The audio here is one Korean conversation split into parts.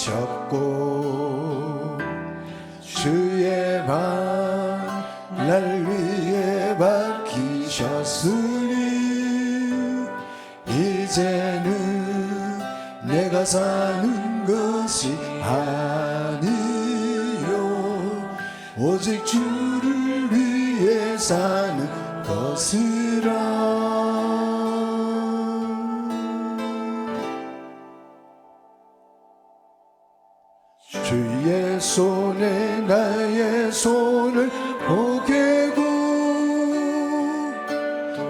셨고 주의 발날 위에 박히셨으니 이제는 내가 사는 것이 아니요. 오직 주를 위해 사는 것이라 주의 손에 나의 손을 보게고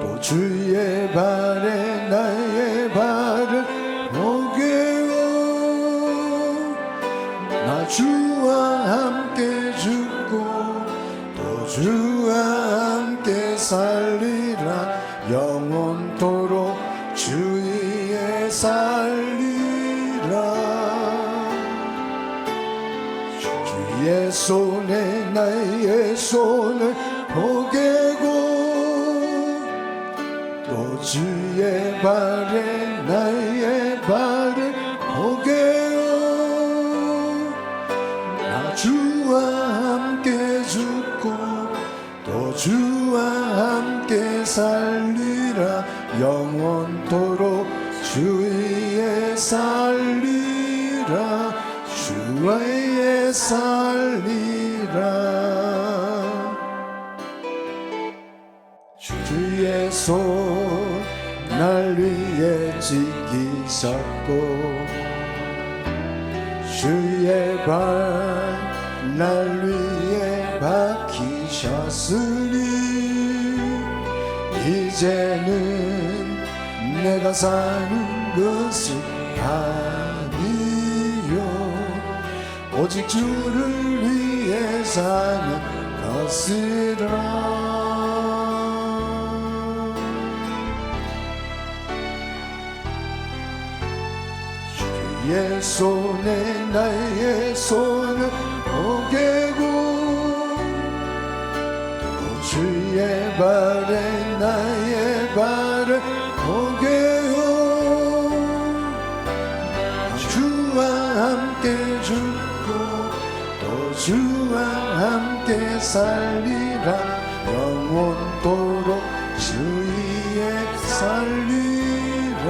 또 주의 발에 나의 발을 보게요 나 주와 함께 죽고 또 주와 함께 살리 주의 손에 나의 손을 보게고 또 주의 발에 나의 발을 보게요. 나 주와 함께 죽고 또 주와 함께 살리라. 영원토록 주 위에 살리라. 주의 손 날 위에 지키셨고 주의 발 날 위에 박히셨으니 이제는 내가 사는 것이 아니요 오직 주를 위해 사는 것이라 주의 손에 나의 손을 또 주의 발에 나의 발 함께 살리라. 영원토록 주 위에 살리라.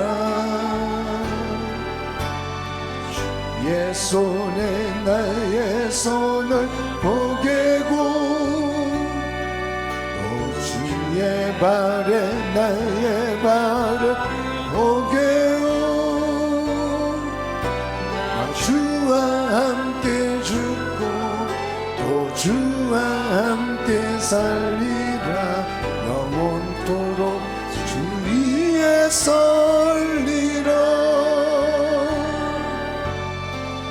주의 손에 나의 손을 보게고 또 주의 발에 나의 발을 함께 살리라. 영원토록 주 위에 살리라.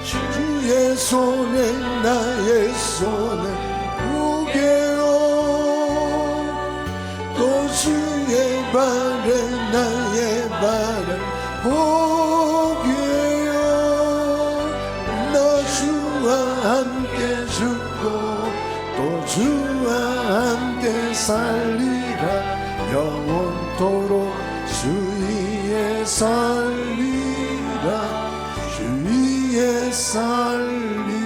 주의 손에 나의 손을 보게요. 또 주의 발에 나의 발을 보게요. 나 주와 함께 살리라. 영원토록 주 위에 살리라. 주 위에 살리라